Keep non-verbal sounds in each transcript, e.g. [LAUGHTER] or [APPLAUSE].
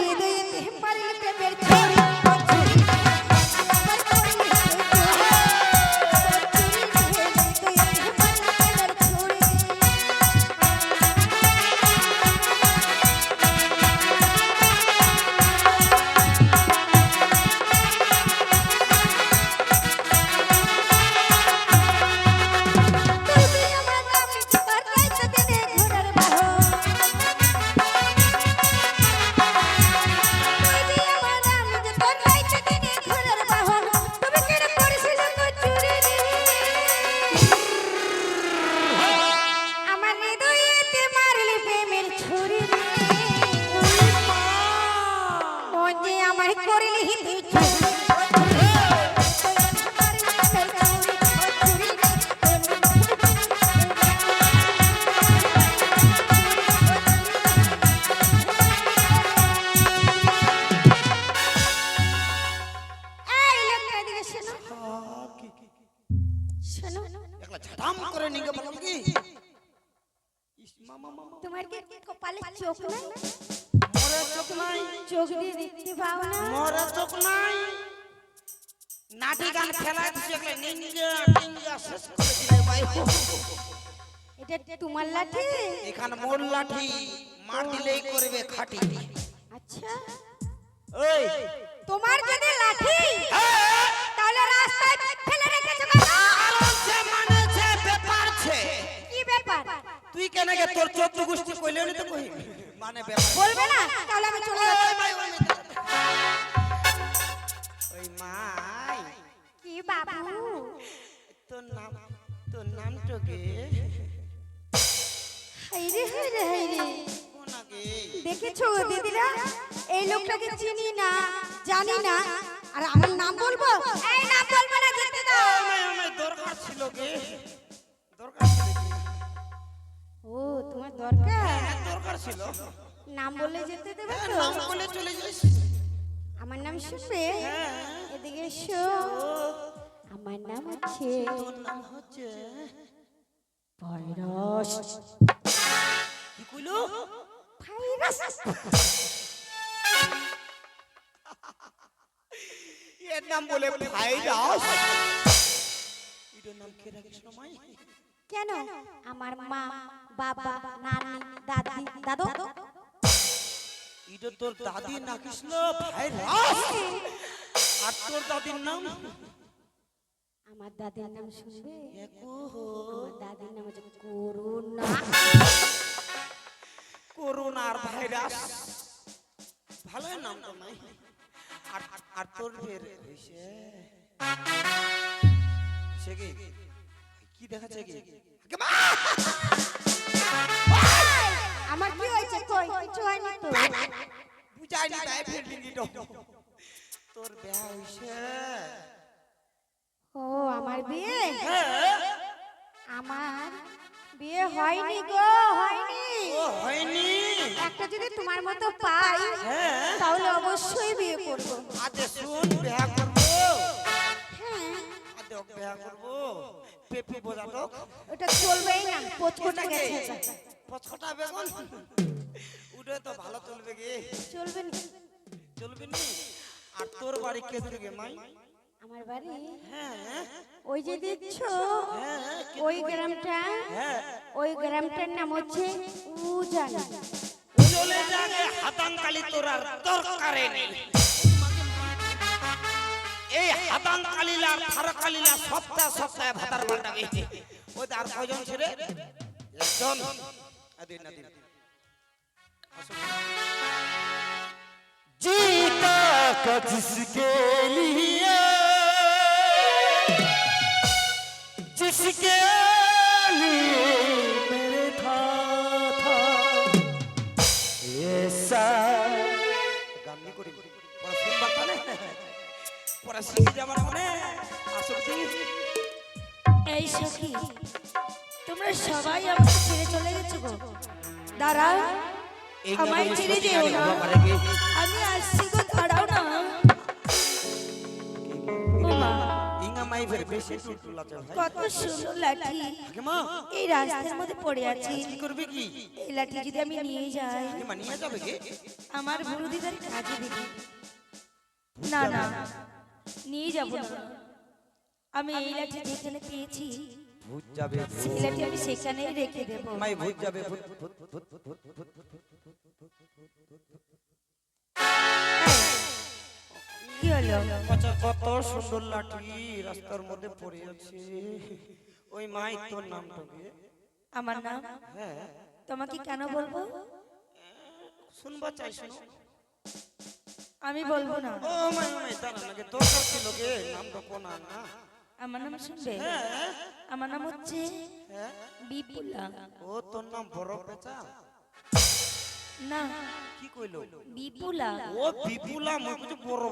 দিয়ে এখানে মোর লাঠি মার দিলেই করবে খাটি। আচ্ছা। ওই তোমার যদি লাঠি তাহলে রাস্তায় ফেলে রেখেছো কেন? কারণ সে মানেছে ব্যাপার ছে কি ব্যাপার? তুই কেন গে তোর চোদ্দ গোষ্ঠী কইলে নি তো কই? মানে ব্যাপার। বলবে না তাহলে আমি চলে ওই ওই মাই কি বাবু? তোর নাম তোর নাম তো কে? দেখেছ দিদিরা? এই লোকটাকে চিনি না, জানি না। আর আমার নাম বলব? ও, তোমার দরকার? নাম বললে যেতে দেবে বলে আমার নাম হ্যাঁ। এদিকে এসো। আমার নাম হচ্ছে তোর হচ্ছে ভাইরাস এর নাম বলে ভাইরাস। এটার নাম কে রাখিস মাই কেন? আমার মা বাবা নানি দাদি দাদু। এটা তোর দাদি না ভাইরাস। আর তোর দাদির নাম? আমার দাদির নাম শুনবে? একো আমার দাদির নাম হচ্ছে করুণা। করোনা আর ভাইরাস। ভালোই নাম তো নাই আর আর তোর ফের হইছে। সে কি? কি দেখাচ্ছে কি? আমার কি হয়েছে? কই? কিছু হয়নি তো। বুঝাইনি তাই ফের লিঙ্গি তোর বিয়া হইছে। ও আমার বিয়ে? হ্যাঁ। আমার বিয়ে হয়নি গো হয়নি। ও হয়নি। একটা যদি তোমার মতো পাই হ্যাঁ। তাহলে অবশ্যই বিয়ে করব। আদে শুন বিয়া করব। হ্যাঁ। আদে ওকে বিয়া করব। পেপি বোঝা তো। ওটা চলবেই না পোচকোটা গেছে। পছটা বেগুন। উঠে তো ভালো চলবে গে। চলবে না। চলবে নি? আর তোর বাড়ি কে থেকে মাই? আমার বাড়ি? হ্যাঁ। ওই যে দিচ্ছ হ্যাঁ ওই গ্রামটা হ্যাঁ ওই গ্রামটার নাম হচ্ছে উজানি চলে যাবে হাতান কালি তোর আর দরকারে নেই এই হাতান কালিলা থার কালিলা সপ্তাহ সপ্তাহে ভাতার মালটা গেছে ওই আর কয়জন ছেড়ে একজন আদিন আদিন जीता का जिसके लिए जिसके लिए मेरे था था ऐसा গামনি করি পড়া শুনবার পারে পড়া শিখে যাবার মনে আসক্তি এই সখী তোমরা সবাই আমাকে ছেড়ে চলে গেছো গো দাঁড়াও আমায় ছেড়ে যেও না আমি আসছি গো দাঁড়াও না ও মা ইঙ্গা মাই ফের বেশি কত সুন্দর লাঠি মা এই রাস্তার মধ্যে পড়ে আছে কি করবে কি এই লাঠি যদি আমি নিয়ে যাই নিয়ে যাবে কি আমার গুরুদিদার কাজে দিবি না না নিয়ে যাব না আমি এই লাঠি যেখানে পেয়েছি ভূত যাবে সেই লাঠি আমি সেখানেই রেখে দেবো মাই ভূত যাবে ভূত ভূত ভূত ভূত ভূত হলো আচ্ছা কত সুন্দর লাঠি রাস্তার মধ্যে পড়ে আছে। ওই মাই তোর নামটা কি? আমার নাম? হ্যাঁ। তোমাকে কেন বলব? শুনবা চাই শোনো আমি বলব না। ও মাই মাই তার নাকি দরকার ছিল গে কোন আর না? আমার নাম শুনবে? হ্যাঁ। আমার নাম হচ্ছে হ্যাঁ। বিপুলা। ও তোর নাম বড় পেঁচা? না। কি কইলো? বিপুলা। ও বিপুলা মই কিছু বড়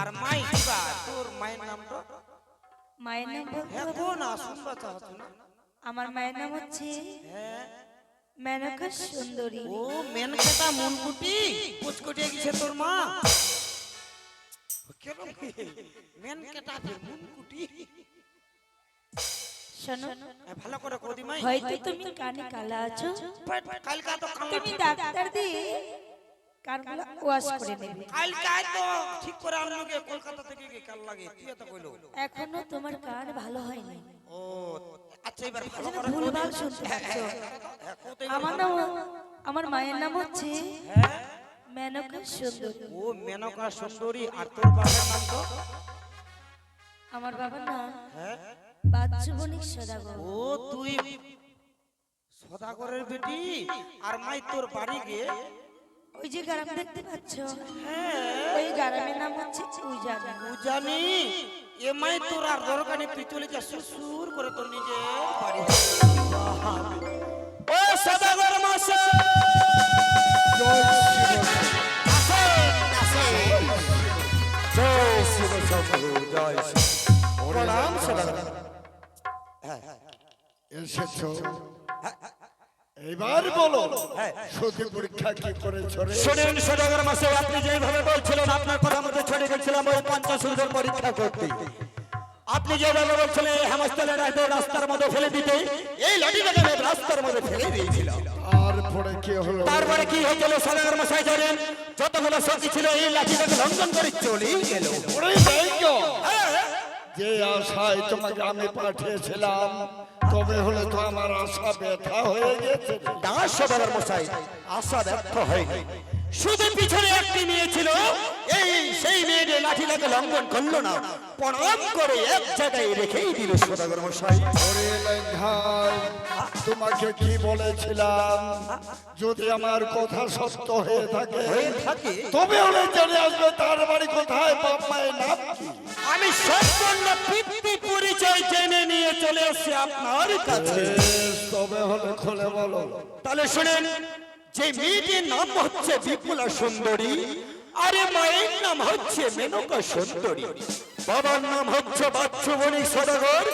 আর মাই কিবা তোর মায়ের নামটা মায়ের নাম বলতে হ্যাঁ না আমার মায়ের নাম হচ্ছে হ্যাঁ। মেনকা সুন্দরী। ও মেনকেটা মনকুটি। পুচকুটিয়ে গেছে তোর মা। কেন মেন কেটা মুনকুটি। শোনো। ভালো করে হয়তো তুমি কানে কালা আছো। কালকা তো কালা তুমি ডাক্তার কানগুলো ওয়াশ করে নেবে। কালকা তো ঠিক করে আনলোকে কলকাতা থেকে কি? কাল লাগে? তুই তো কইলো? এখনও তোমার কান ভালো হয়নি। ও আচ্ছা এবার ভালো করে ভুলভাল শুনতে পাচ্ছ। হ্যাঁ, আমার নাম আমার মায়ের নাম হচ্ছে হ্যাঁ মেনকা সুন্দর। ও মেনকা সুন্দরী। আর তোর বাবার নাম তো? আমার বাবার নাম হ্যাঁ? বাচ্চু সদাগর। ও তুই সদাগরের বেটি আর মাই তোর বাড়ি গিয়ে ওই যে গ্রাম দেখতে পাচ্ছ? হ্যাঁ। ওই গ্রামের নাম হচ্ছে উজানি। জানি এ মাই তোর আর দরকার নেই যা সুসুর করে তোর নিজের বাড়ি। ও সদাগর মশাই জয় শিব শম্ভু জয় শিব প্রণাম সদাগর। এসেছ? এবার বলো। সতী পরীক্ষা কি করেছ রে? শোনেন সদাগর মাসে আপনি যেভাবে বলছিলেন আপনার কথা মতো ছড়ে গেছিলাম ওই পঞ্চাশোর পরীক্ষা করতে। আপনি যেভাবে বলছিলেন এই রাস্তার মধ্যে ফেলে দিতে এই লাঠিটাকে আমি রাস্তার মধ্যে ফেলে দিয়েছিলাম তারপরে কি হলো? তারপরে কি হয়েছিল সদাগর মশাই জানেন যতগুলো সঙ্গী ছিল এই লাঠিটাকে লঙ্ঘন করে চলেই গেল। যে আশায় তোমাকে আমি পাঠিয়েছিলাম, তবে হলে তো আমার আশা ব্যথা হয়ে গেছে। আশা ব্যর্থ হয়নি। শুধু পিছনে একটি মেয়ে ছিল। এই সেই মেয়েদের লাঠিটাকে লঙ্ঘন করল না। প্রণাম করে এক জায়গায় রেখেই দিল সদাগর মশাই। ওরে লেঙ্ঘাই, তোমাকে কি বলেছিলাম? যদি আমার কথা সত্য হয়ে থাকে তবে হলে জেনে আসবে তার বাড়ি কোথায় বাপ মায়ের নাম আমি সম্পূর্ণ পিতৃ পরিচয় জেনে নিয়ে চলে এসেছি আপনার কাছে। তবে হলে খুলে বলো। তাহলে শুনেন যে মেয়েটির নাম হচ্ছে বিপুলা সুন্দরী আরে মায়ের নাম হচ্ছে মেনকা সুন্দরী। বাবার নাম হচ্ছে বাচ্চুমণি সদাগর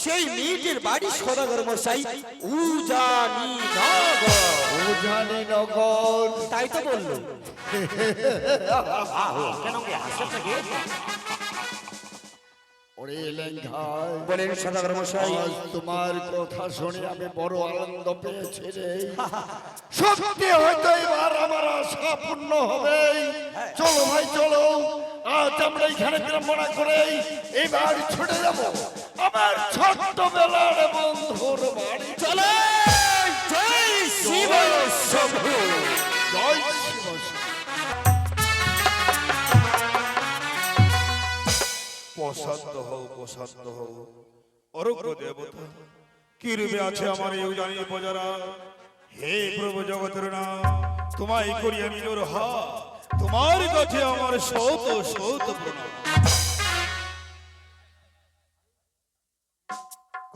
সেই মেয়েটির বাড়ি সদাগর মশাই উজানি নগর। উজানি নগর। তাই তো বলল। [LAUGHS] ওরে লেঙ্ঘাই বলেন সদাগর মশাই। তোমার কথা শুনে আমি বড় আনন্দ পেয়েছি রে। [LAUGHS] সত্যি হয়তো এবার আমার আশা পূর্ণ হবে। চলো ভাই চলো। আজ আমরা এখানে বিড়ম্বনা করে এবার ছুটে যাব আমার ছোট্ট বেলার বন্ধুর বাড়ি। চলে। জয় শিব শম্ভু জয় শিব শিব। প্রসাদ হও প্রসাদ হও। অরগ্য দেবতা কি রূপে আছে আমার এই জানি প্রজারা। হে প্রভু জগতের নাম, তোমায় করি আমি জোর হা তোমার কাছে আমার সৌত সৌত প্রণাম।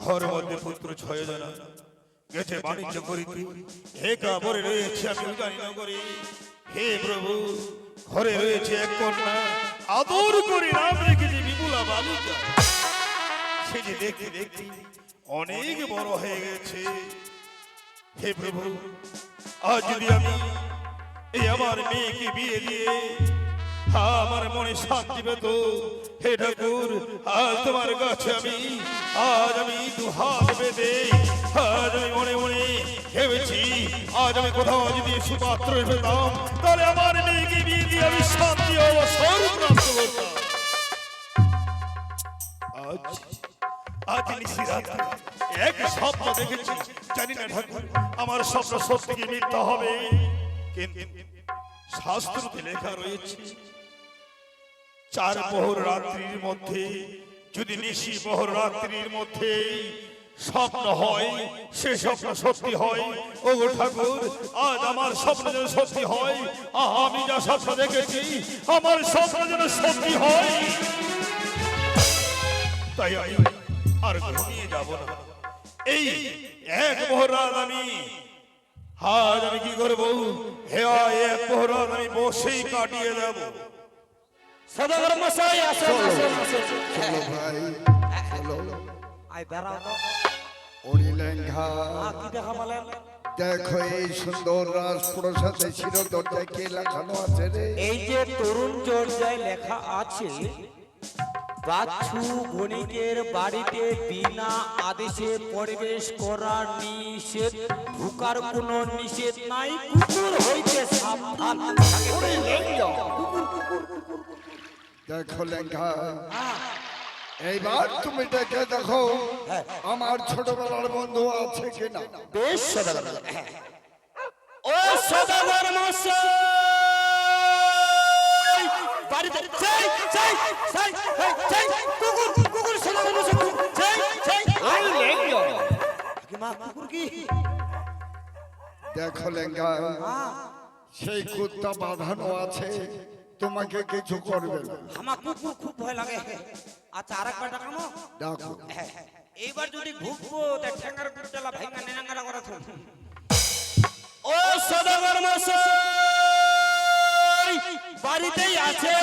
ঘর মধ্যে পুত্র ছয় জনা। গেছে বাণিজ্য করিতে। হে কাপড়ে রয়েছে আমি জানি না করি হে প্রভু, ঘরে রয়েছে এক কন্যা। আদর করে নাম রেখেছে বিপুলা বালিকা। সে যে দেখতে দেখতে অনেক বড় হয়ে গেছে। হে প্রভু, আজ যদি আমি এই আমার মেয়েকে বিয়ে দিয়ে আমার মনে শান্তি পেত হে ঠাকুর, আজ তোমার কাছে আমি, আজ আমি দু হাত বেঁধে, আজ আমি মনে মনে ভেবেছি, আজ আমি কোথাও যদি সুপাত্র পেতাম, তাহলে আমার মেয়েকে বিয়ে দিয়ে আমি শান্তি অবসর প্রাপ্ত করতাম। আজ আজ নিশিরাতে এক স্বপ্ন দেখেছি, জানি না ঠাকুর, আমার স্বপ্ন সত্যি মিথ্যা হবে। কিন্তু শাস্ত্রতে লেখা রয়েছে চার প্রহর রাত্রির মধ্যে, যদি নিশি প্রহর রাত্রির মধ্যে স্বপ্ন হয়, সে স্বপ্ন সত্যি হয়। ও ঠাকুর, আজ আমার স্বপ্ন যেন সত্যি হয় আমি যা স্বপ্ন দেখেছি, আমার স্বপ্ন যেন সত্যি হয়। তাই আর ঘুমিয়ে যাব না। এই এক মহরাত আমি, আজ আমি কি করব? হে এক মহরাত আমি বসেই কাটিয়ে দেব সদাগর মশাই আসেন আসেন আসেন চলো ভাই চলো। আই বেড়াও তো। ওরে লেঙ্ঘা কি দেখা এই সুন্দর রাজপ্রসাদে শিরোদরজায় কে লেখানো আছে রে? এই যে তরুণ চর্যায় লেখা আছে বাচ্চু বণিকের বাড়িতে বিনা আদেশে প্রবেশ করার নিষেধ ঢুকার কোনো নিষেধ নাই কুকুর হইতে সাবধান। দেখো লেখা এইবার তুমি দেখে দেখো আমার ছোটবেলার বন্ধু আছে কিনা? বেশ সদাগর ও সদাগর মশাই। বাড়িতে চাই চাই চাই চাই কুকুর কুকুর সদাগর মশাই। চাই চাই মা কুকুর কি? দেখো লেঙ্গা। সেই কুত্তা বাঁধানো আছে। তোমাকে কিছু করবে না। আমার কুকুর খুব ভয় লাগে। আচ্ছা আর একবার ডাকামো ডাকো এইবার যদি ঘুরবো তা ঠ্যাঙ্গার কুটলা ভাইঙ্গা নেনাঙ্গারা করা তো ও সদাগর মশাই বাড়িতেই আছে।